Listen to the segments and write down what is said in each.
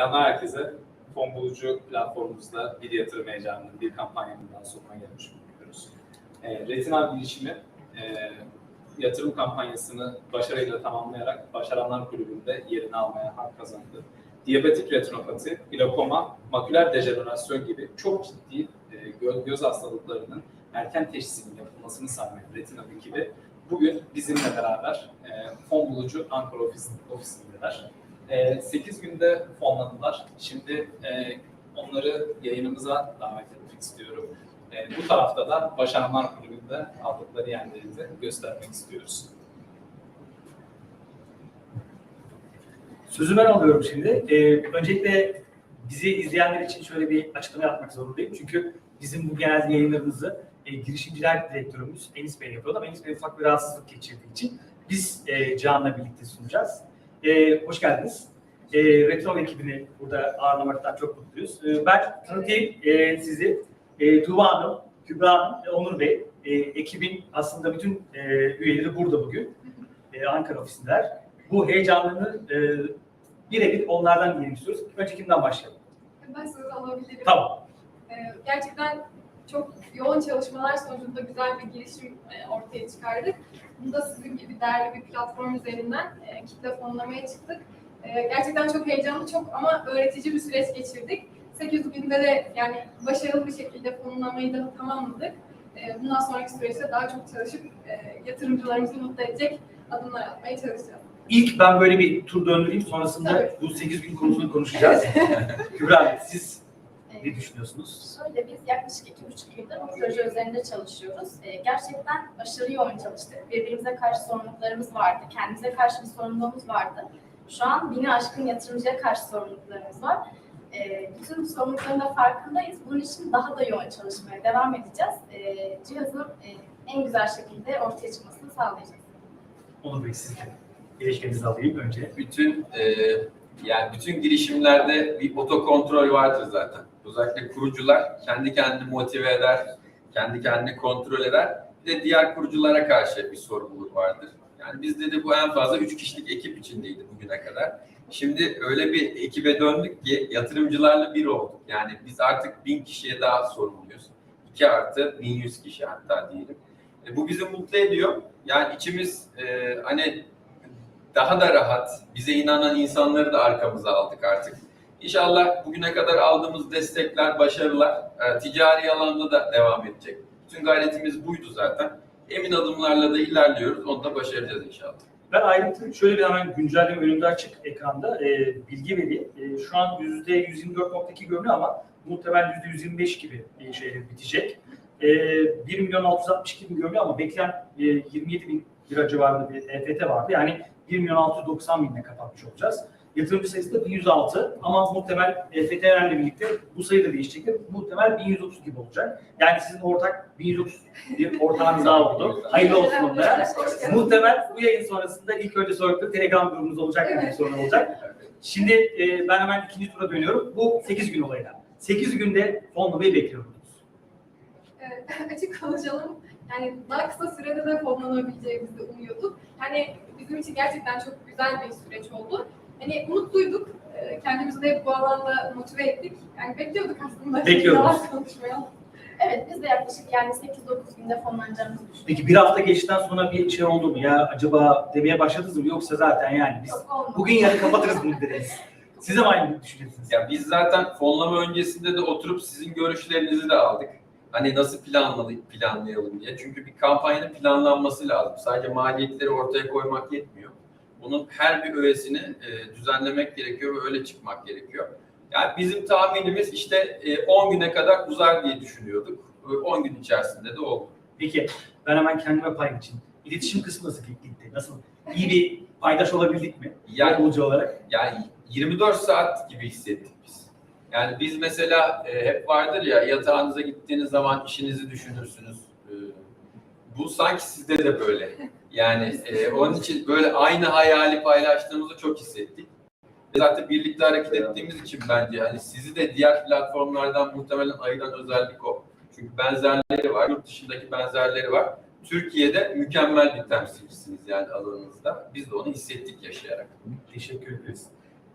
Selamlar herkese. Fon bulucu platformumuzda bir yatırım heyecanının bir kampanyanın daha sonuna gelmiş bulunuyoruz. E, Retina bilişimi e, yatırım kampanyasını başarıyla tamamlayarak Başaranlar Kulübü'nde yerini almaya hak kazandı. Diyabetik retinopati, glakoma, maküler dejenerasyon gibi çok ciddi e, gö- göz hastalıklarının erken teşhisinin yapılmasını sağlayan Retina ekibi bugün bizimle beraber e, fon bulucu Ankara ofis, ofisindeler. 8 günde fonladılar. Şimdi e, onları yayınımıza davet etmek istiyorum. E, bu tarafta da Başaranlar Kulübü'nde aldıkları yerleri de göstermek istiyoruz. Sözü ben alıyorum şimdi. Ee, öncelikle bizi izleyenler için şöyle bir açıklama yapmak zorundayım. Çünkü bizim bu genel yayınlarımızı e, girişimciler direktörümüz Enis Bey yapıyordu ama Enis Bey ufak bir rahatsızlık geçirdiği için biz e, Can'la birlikte sunacağız. E, hoş geldiniz. E, Retro ekibini burada ağırlamaktan çok mutluyuz. E, ben tanıtayım e, sizi. E, Tuğba Hanım, Kübra Hanım, ve Onur Bey. E, ekibin aslında bütün e, üyeleri burada bugün. E, Ankara ofisindeler. Bu heyecanını e, birebir onlardan dinlemek istiyoruz. Önce kimden başlayalım? Ben söz alabilirim. Tamam. Ee, gerçekten çok yoğun çalışmalar sonucunda güzel bir girişim e, ortaya çıkardık. Bunda sizin gibi değerli bir platform üzerinden e, kitle fonlamaya çıktık. E, gerçekten çok heyecanlı, çok ama öğretici bir süreç geçirdik. 8 günde de yani başarılı bir şekilde fonlamayı da tamamladık. Bundan sonraki süreçte daha çok çalışıp yatırımcılarımızı mutlu edecek adımlar atmaya çalışacağız. İlk ben böyle bir tur döndüreyim. Sonrasında Tabii. bu 8 gün konusunu konuşacağız. Kübra siz ne düşünüyorsunuz? Şöyle biz yaklaşık iki buçuk yıldır bu proje üzerinde çalışıyoruz. Ee, gerçekten aşırı yoğun çalıştık. Birbirimize karşı sorumluluklarımız vardı. Kendimize karşı bir sorumluluğumuz vardı. Şu an bini aşkın yatırımcıya karşı sorumluluklarımız var. Ee, bütün sorumlulukların da farkındayız. Bunun için daha da yoğun çalışmaya devam edeceğiz. Ee, cihazın e, en güzel şekilde ortaya çıkmasını sağlayacağız. Onur Bey siz de ilişkinizi alayım önce. bütün e, yani bütün girişimlerde bir otokontrol vardır zaten. Özellikle kurucular kendi kendini motive eder, kendi kendini kontrol eder. Bir de diğer kuruculara karşı bir sorumluluk vardır. Yani bizde de bu en fazla 3 kişilik ekip içindeydi bugüne kadar. Şimdi öyle bir ekibe döndük ki yatırımcılarla bir olduk. Yani biz artık bin kişiye daha sorumluyuz. 2 artı 1100 kişi hatta diyelim. E, bu bizi mutlu ediyor. Yani içimiz e, hani daha da rahat, bize inanan insanları da arkamıza aldık artık. İnşallah bugüne kadar aldığımız destekler, başarılar e, ticari alanda da devam edecek. Bütün gayretimiz buydu zaten. Emin adımlarla da ilerliyoruz. Onu da başaracağız inşallah. Ben ayrıntı şöyle bir hemen güncelleme önümde açık ekranda. E, bilgi vereyim. E, şu an %124.2 görünüyor ama muhtemelen %125 gibi bir şeyle bitecek. E, 1 milyon 662 bin görünüyor ama bekleyen e, 27 bin lira civarında bir EFT vardı. Yani 1 milyon 690 binle kapatmış olacağız. Yatırımcı sayısı da 1106 ama muhtemel EFT'lerle birlikte bu sayı da değişecektir. Muhtemel 1130 gibi olacak. Yani sizin ortak 1130 bir ortağınız daha oldu. Hayırlı olsun onlara. Muhtemel bu yayın sonrasında ilk önce sordukları Telegram grubumuz olacak gibi bir sorun olacak. Şimdi e, ben hemen ikinci tura dönüyorum. Bu 8 gün olayına. 8 günde fonlamayı bekliyoruz. Evet, açık konuşalım. Yani daha kısa sürede de fonlanabileceğimizi umuyorduk. Yani bizim için gerçekten çok güzel bir süreç oldu. Hani mutluyduk. Ee, Kendimizi de bu alanda motive ettik. Yani bekliyorduk aslında. Konuşmayalım. Evet biz de yaklaşık yani 8-9 günde fonlanacağımızı düşünüyoruz. Peki bir hafta geçtikten sonra bir şey oldu mu? Ya acaba demeye başladınız mı? Yoksa zaten yani biz Yok bugün yarın kapatırız bunu dediniz. Siz de aynı düşünüyorsunuz? Ya biz zaten fonlama öncesinde de oturup sizin görüşlerinizi de aldık. Hani nasıl planlalı, planlayalım diye. Çünkü bir kampanyanın planlanması lazım. Sadece maliyetleri ortaya koymak yetmiyor. Bunun her bir öğesini e, düzenlemek gerekiyor ve öyle çıkmak gerekiyor. Yani bizim tahminimiz işte e, 10 güne kadar uzar diye düşünüyorduk. E, 10 gün içerisinde de oldu. Peki ben hemen kendime pay için. İletişim kısmı nasıl gitti? Nasıl? İyi bir paydaş olabildik mi? Yani Bulucu olarak. Yani 24 saat gibi hissettik biz. Yani biz mesela e, hep vardır ya yatağınıza gittiğiniz zaman işinizi düşünürsünüz. Bu sanki sizde de böyle. Yani e, onun için böyle aynı hayali paylaştığımızı çok hissettik. Ve Zaten birlikte hareket ettiğimiz için bence hani sizi de diğer platformlardan muhtemelen ayıran özellik o. Çünkü benzerleri var, yurt dışındaki benzerleri var. Türkiye'de mükemmel bir temsilcisiniz yani alanınızda. Biz de onu hissettik yaşayarak. Teşekkür ederiz.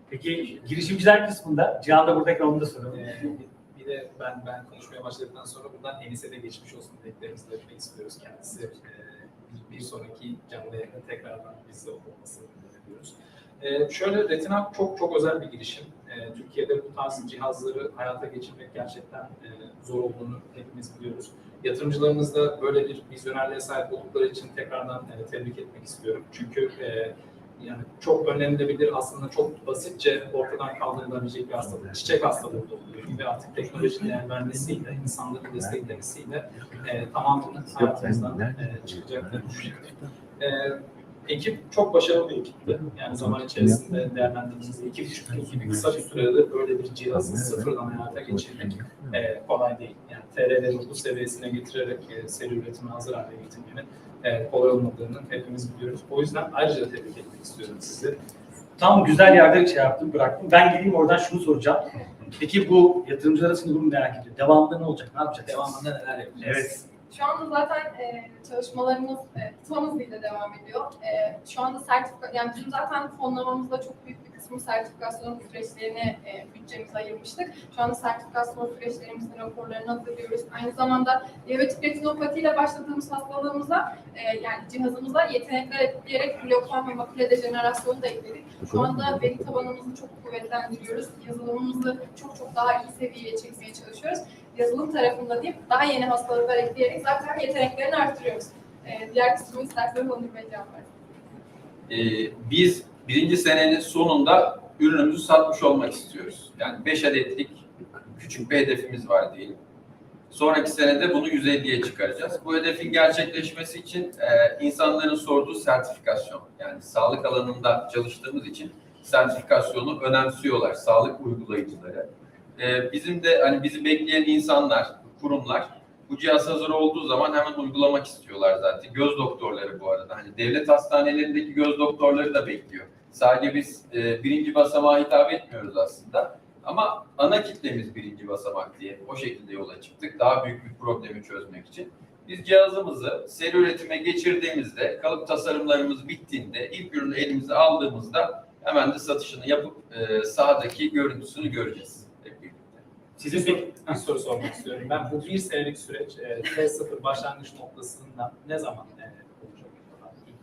Peki girişimciler kısmında Cihan da buradayken onu da soralım. Bir de ben ben konuşmaya başladıktan sonra buradan Enis'e de geçmiş olsun dileklerimizi de etmek istiyoruz. Kendisi e, bir, sonraki canlı yayında tekrardan bizde olmasını diliyoruz. Ee, şöyle Retina çok çok özel bir girişim. Ee, Türkiye'de bu tarz cihazları hayata geçirmek gerçekten e, zor olduğunu hepimiz biliyoruz. Yatırımcılarımız da böyle bir vizyonerliğe sahip oldukları için tekrardan e, tebrik etmek istiyorum. Çünkü e, yani çok önlenilebilir aslında çok basitçe ortadan kaldırılabilecek bir hastalık. Çiçek hastalığı da oluyor ve artık teknolojinin el vermesiyle, insanların desteklemesiyle e, tamamen hayatımızdan e, çıkacaktır. E, ekip çok başarılı bir ekipti. Yani zaman içerisinde değerlendirdiğimizde iki buçuk yıl gibi kısa bir sürede böyle bir cihazı sıfırdan hayata geçirmek e, kolay değil. Yani TR'leri bu seviyesine getirerek e, seri üretime hazır hale getirmenin e, kolay olmadığını hepimiz biliyoruz. O yüzden ayrıca tebrik etmek istiyorum sizi. Tam güzel yerde şey yaptım, bıraktım. Ben geleyim oradan şunu soracağım. Peki bu yatırımcılar arasında bunu merak ediyorum. Devamında ne olacak? Ne yapacağız? Devamında neler yapacağız? Evet. Şu anda zaten e, çalışmalarımız e, tam hızıyla devam ediyor. E, şu anda sertifika, yani bizim zaten fonlamamızda çok büyük bir kısmı sertifikasyon süreçlerine e, bütçemizi ayırmıştık. Şu anda sertifikasyon süreçlerimizin raporlarını hazırlıyoruz. Aynı zamanda diyabetik retinopati ile başladığımız hastalığımıza e, yani cihazımıza yetenekler ekleyerek glokoma ve makule dejenerasyonu da ekledik. Şu anda veri tabanımızı çok kuvvetlendiriyoruz. Yazılımımızı çok çok daha iyi seviyeye çekmeye çalışıyoruz. Yazılım tarafında değil, daha yeni hastalıklar ekleyerek zaten yeteneklerini arttırıyoruz. Ee, diğer kısmı isterseniz Onur Bey cevap versin. Ee, biz birinci senenin sonunda ürünümüzü satmış olmak istiyoruz. Yani 5 adetlik küçük bir hedefimiz var diyelim. Sonraki senede bunu 150'ye çıkaracağız. Bu hedefin gerçekleşmesi için e, insanların sorduğu sertifikasyon. Yani sağlık alanında çalıştığımız için sertifikasyonu önemsiyorlar sağlık uygulayıcıları. E, bizim de hani bizi bekleyen insanlar, kurumlar bu cihaz hazır olduğu zaman hemen uygulamak istiyorlar zaten. Göz doktorları bu arada. Hani devlet hastanelerindeki göz doktorları da bekliyor. Sadece biz e, birinci basamağa hitap etmiyoruz aslında. Ama ana kitlemiz birinci basamak diye o şekilde yola çıktık. Daha büyük bir problemi çözmek için. Biz cihazımızı seri üretime geçirdiğimizde, kalıp tasarımlarımız bittiğinde, ilk ürünü elimize aldığımızda hemen de satışını yapıp e, sahadaki görüntüsünü göreceğiz. Sizin peki bir soru sormak istiyorum. Ben bu bir senelik süreç e, T0 başlangıç noktasından ne zaman e, olacak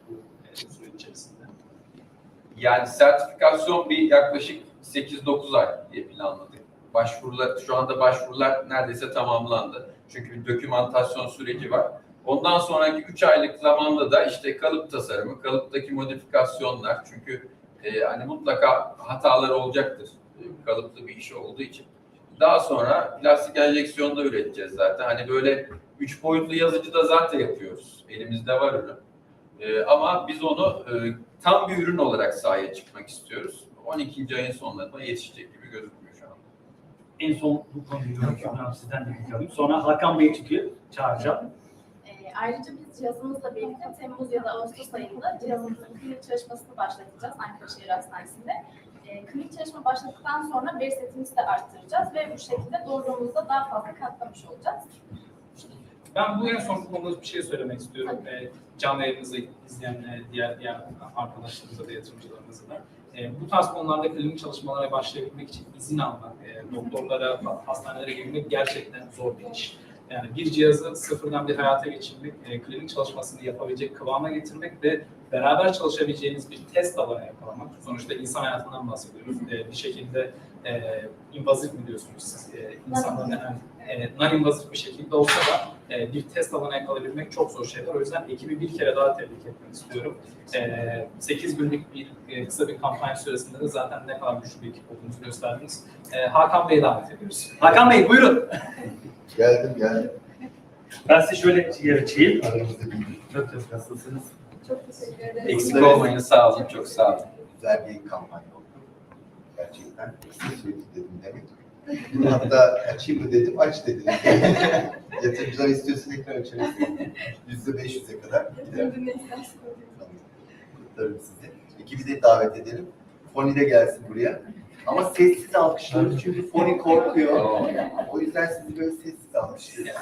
bu e, süreç içerisinde? Yani sertifikasyon bir yaklaşık 8-9 ay diye planladık. Başvurular, şu anda başvurular neredeyse tamamlandı. Çünkü bir dokümantasyon süreci var. Ondan sonraki 3 aylık zamanda da işte kalıp tasarımı, kalıptaki modifikasyonlar. Çünkü e, hani mutlaka hatalar olacaktır. E, kalıplı bir iş olduğu için. Daha sonra plastik enjeksiyon da üreteceğiz zaten. Hani böyle üç boyutlu yazıcı da zaten yapıyoruz. Elimizde var ürün. E, ama biz onu e, tam bir ürün olarak sahaya çıkmak istiyoruz. 12. ayın sonlarında yetişecek gibi gözükmüyor şu an. en son bu konuyu görüşeceğim. Sizden de. Sonra Hakan Bey çıkıyor. Çağıracağım. Ee, ayrıca biz cihazımızla birlikte Temmuz ya da Ağustos ayında cihazımızın klinik çalışmasını başlatacağız Ankara Şehir Hastanesi'nde. Ee, klinik çalışma başladıktan sonra veri setimizi de arttıracağız ve bu şekilde doğruluğumuzu da daha fazla katlamış olacağız. Ben bu en son konuda bir şey söylemek istiyorum. E, canlı yayınımızı izleyen e, diğer diğer arkadaşlarımıza da yatırımcılarımıza da. E, bu tarz konularda klinik çalışmalara başlayabilmek için izin almak, e, doktorlara, hastanelere girmek gerçekten zor bir iş. Yani bir cihazı sıfırdan bir hayata geçirmek, e, klinik çalışmasını yapabilecek kıvama getirmek ve beraber çalışabileceğiniz bir test alanı yakalamak. Sonuçta insan hayatından bahsediyoruz. E, bir şekilde e, invazif mi diyorsunuz siz? E, insanların yani, e, non-invazif bir şekilde olsa da e, bir test alanı yakalayabilmek çok zor şeyler. O yüzden ekibi bir kere daha tebrik etmek istiyorum. E, 8 günlük bir e, kısa bir kampanya süresinde de zaten ne kadar güçlü bir ekip olduğunuzu gösterdiniz. E, Hakan Bey'i davet ediyoruz. Hakan Bey buyurun. Geldim geldim. Ben size şöyle yer açayım. Aramızda bir Çok çok nasılsınız? Çok teşekkür ederim. Eksik olmayın, sağ olun, çok sağ olun. güzel bir kampanya oldu. Gerçekten. Sürekli dedim demek. Hatta açayım mı dedim, aç dedim. Yatırımcılar istiyorsa tekrar açarız. Yüzde beş yüze kadar. Ne isterseniz. Kutlarım sizi. Ekibi de davet edelim. Foni de gelsin buraya. Ama sessiz alkışlıyoruz çünkü Foni korkuyor. O yüzden sizi böyle sessiz. Bir-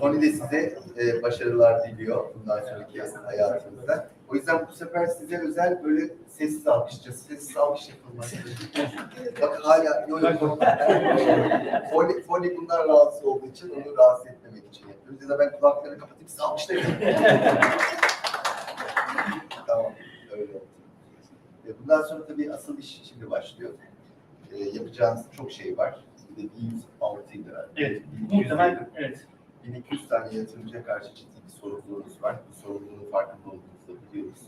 Foni de size e, başarılar diliyor bundan sonraki hayatınızda. O yüzden bu sefer size özel böyle sessiz alkışlayacağız. Sessiz alkış yapılmaz. Bak hala yok. Foni, foni bundan rahatsız olduğu için onu rahatsız etmemek için yapıyoruz. Ya da ben kulaklarını kapatayım siz alkışlayın. tamam öyle oldu. E, Bundan sonra tabii asıl iş şimdi başlıyor. E, yapacağınız çok şey var. Bir de 106 lira. Evet. 1200 Muhtemelen evet. 1200 tane yatırımcıya karşı ciddi bir sorumluluğunuz var. Bu sorumluluğun farkında olduğunuzu biliyoruz.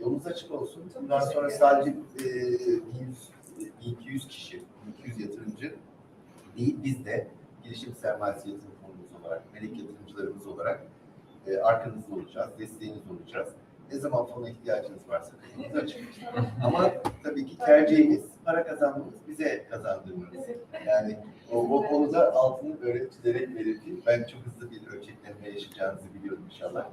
Yolunuz açık olsun. Bundan sonra sadece e, 100, 1200 kişi, 1200 yatırımcı değil, biz de girişim sermayesi yatırım fonumuz olarak, melek yatırımcılarımız olarak e, arkanızda olacağız, desteğiniz olacağuz. Ne zaman fona ihtiyacınız varsa kapımız açık. Ama tabii ki tercihimiz para kazanmamız, bize kazandırmanız. Yani o, o konuda altını böyle çizerek belirteyim. Ben çok hızlı bir ölçeklenme yaşayacağınızı biliyorum inşallah.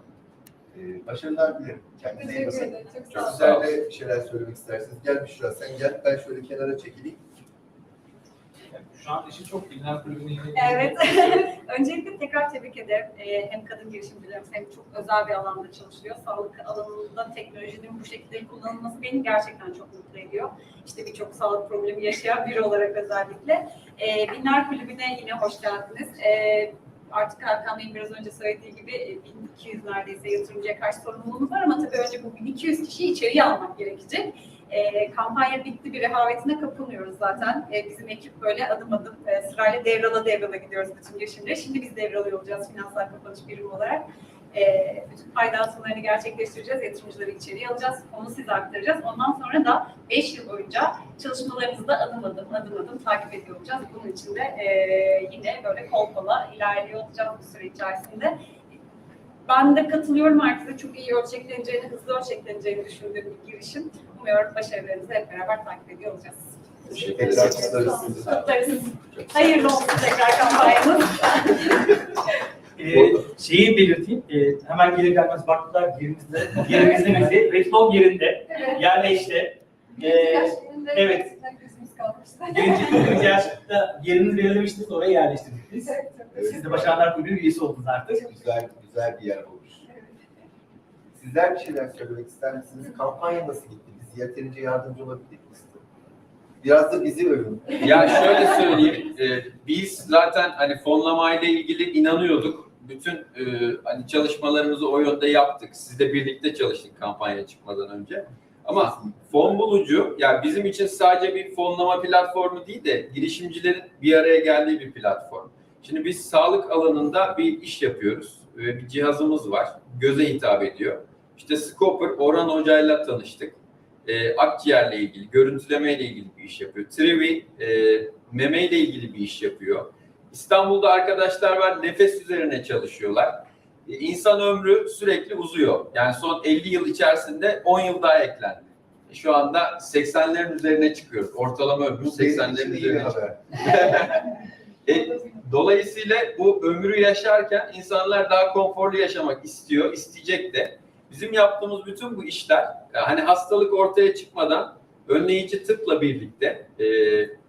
Ee, başarılar dilerim. Kendinize iyi bakın. Çok Çok güzel de bir şeyler söylemek isterseniz. Gel Büşra sen gel. Ben şöyle kenara çekileyim. Yani şu an işi çok bilinen kulübüne yine Evet. Öncelikle tekrar tebrik ederim. Ee, hem kadın girişimcilerimiz hem çok özel bir alanda çalışıyor. Sağlık alanında teknolojinin bu şekilde kullanılması beni gerçekten çok mutlu ediyor. İşte birçok sağlık problemi yaşayan biri olarak özellikle. Ee, Binler Kulübü'ne yine hoş geldiniz. Ee, artık Hakan Bey'in biraz önce söylediği gibi e, 1200 neredeyse yatırımcıya karşı sorumluluğumuz var ama tabii önce bu 1200 kişiyi içeriye almak gerekecek. E, kampanya bitti bir rehavetine kapılmıyoruz zaten. E, bizim ekip böyle adım adım e, sırayla devrala devrala gidiyoruz bütün girişimleri. Şimdi biz devralıyor olacağız finansal kapanış birimi olarak. E, bütün fayda atımlarını gerçekleştireceğiz. Yatırımcıları içeriye alacağız. Onu size aktaracağız. Ondan sonra da 5 yıl boyunca çalışmalarımızı da adım adım adım adım takip ediyor olacağız. Bunun için de e, yine böyle kol kola ilerliyor olacağız bu süre içerisinde. Ben de katılıyorum herkese çok iyi ölçekleneceğini, hızlı ölçekleneceğini düşündüğüm bir girişim. Umuyorum başarılarınızı hep beraber takip ediyor olacağız. Teşekkür Tekrar ederim. kutlarız. Hayırlı olsun tekrar kampanyamız. Ee, şeyi belirteyim. Ee, hemen gelir gelmez baktılar yerimizde. Yerimizde bizi. Reflon yerinde. Evet. Yerleşti. Ee, evet. Birinci, birinci yaşta yerinizi belirlemiştiniz. Oraya yerleştirdik biz. Evet. Siz de Başaranlar Kulübü'nün üyesi oldunuz artık. Güzel, güzel bir yer olmuş. Sizler bir şeyler söylemek ister misiniz? Kampanya nasıl gitti? Yeterince yardımcı olabildik mi? Biraz da bizi övün. Ya şöyle söyleyeyim, e, biz zaten hani fonlamayla ilgili inanıyorduk. Bütün e, hani çalışmalarımızı o yönde yaptık. Sizle birlikte çalıştık kampanya çıkmadan önce. Ama fon bulucu, yani bizim için sadece bir fonlama platformu değil de girişimcilerin bir araya geldiği bir platform. Şimdi biz sağlık alanında bir iş yapıyoruz. Bir cihazımız var. Göze hitap ediyor. İşte Scoper, Orhan Hoca'yla tanıştık. E, akciğerle ilgili, görüntülemeyle ilgili bir iş yapıyor. Trivi, e, memeyle ilgili bir iş yapıyor. İstanbul'da arkadaşlar var, nefes üzerine çalışıyorlar. E, İnsan ömrü sürekli uzuyor. Yani son 50 yıl içerisinde 10 yıl daha eklendi. E, Şu anda 80'lerin üzerine çıkıyoruz. Ortalama ömrü Bu benim için 80'lerin iyi bir üzerine çıkıyor. E, Dolayısıyla bu ömrü yaşarken insanlar daha konforlu yaşamak istiyor, isteyecek de. Bizim yaptığımız bütün bu işler e, hani hastalık ortaya çıkmadan önleyici tıpla birlikte, e,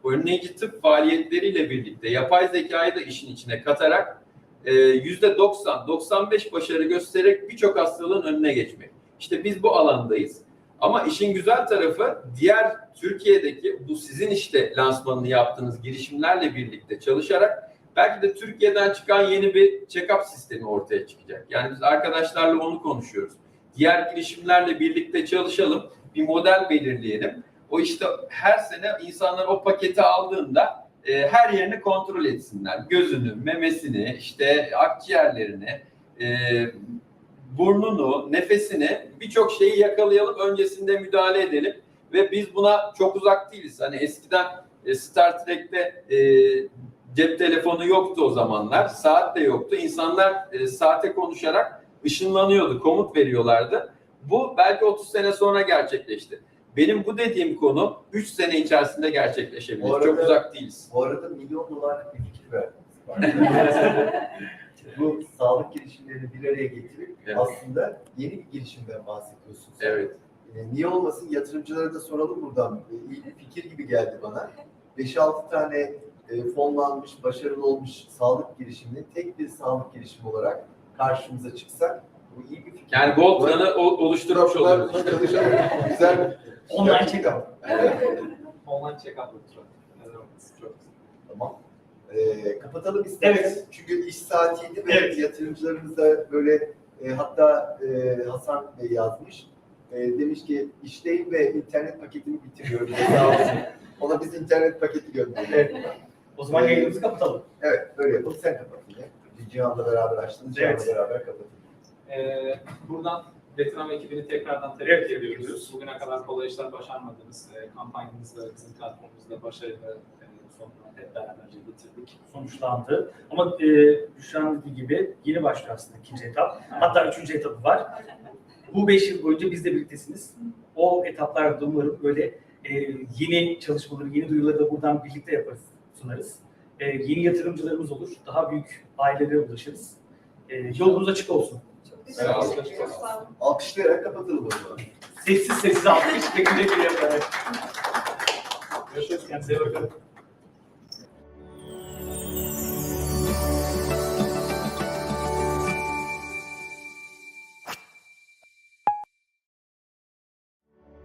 önleyici tıp faaliyetleriyle birlikte yapay zekayı da işin içine katarak e, yüzde 90-95 başarı göstererek birçok hastalığın önüne geçmek. İşte biz bu alandayız. Ama işin güzel tarafı diğer Türkiye'deki bu sizin işte lansmanını yaptığınız girişimlerle birlikte çalışarak belki de Türkiye'den çıkan yeni bir check-up sistemi ortaya çıkacak. Yani biz arkadaşlarla onu konuşuyoruz. Diğer girişimlerle birlikte çalışalım, bir model belirleyelim. O işte her sene insanlar o paketi aldığında e, her yerini kontrol etsinler. Gözünü, memesini, işte akciğerlerini, e, burnunu, nefesini birçok şeyi yakalayalım, öncesinde müdahale edelim ve biz buna çok uzak değiliz. Hani eskiden e, Star Trek'te e, cep telefonu yoktu o zamanlar, saat de yoktu. İnsanlar e, saate konuşarak ışınlanıyordu, komut veriyorlardı. Bu belki 30 sene sonra gerçekleşti. Benim bu dediğim konu 3 sene içerisinde gerçekleşebilir. Bu arada- Çok uzak değiliz. Bu arada milyon dolarlık bir fikir verdiniz. Bu sağlık girişimlerini bir araya getirip Evet. aslında yeni bir girişimden bahsediyorsun. sen. Evet. E, niye olmasın? Yatırımcılara da soralım buradan. E, iyi bir fikir gibi geldi bana. 5-6 tane e, fonlanmış, başarılı olmuş sağlık girişimini tek bir sağlık girişimi olarak karşımıza çıksak Bu iyi bir fikir. Yani Voltran'ı o- oluşturmuş çalışalım. Güzel. Online check-up. Online check-up? Çok güzel. Tamam. Ee, kapatalım isterseniz. Evet. Çünkü iş saatiydi ve Evet. yatırımcılarımız da böyle e, hatta e, Hasan Bey yazmış. E, demiş ki işteyim ve internet paketimi bitiriyorum. Sağ olsun. Ona biz internet paketi gönderdik. Evet. O zaman yayınımızı kapatalım. Evet, öyle yapalım. Sen kapat. Cihan'la beraber açtınız. Cihan'la Evet. beraber kapatın. Ee, buradan Veteran ekibini tekrardan tebrik Evet, ediyoruz. ediyoruz. Bugüne kadar kolay işler başarmadınız. E, kampanyamızda, bizim platformumuzda başarılı e, sonuna hep beraberce getirdik. sonuçlandı. Ama e, Büşra'nın dediği gibi yeni başlıyor aslında ikinci etap. Hatta üçüncü etapı var. Bu beş yıl boyunca bizle birliktesiniz. O etaplarda umarım böyle e, yeni çalışmaları, yeni duyuruları da buradan birlikte yaparız, sunarız. E, yeni yatırımcılarımız olur. Daha büyük ailelere ulaşırız. E, yolunuz açık olsun. Teşekkür ederiz. Sağ olun. Alkışlayarak kapatalım o zaman. Sessiz sessiz alkış ve güle güle yaparak. Görüşürüz. Kendinize iyi bakın.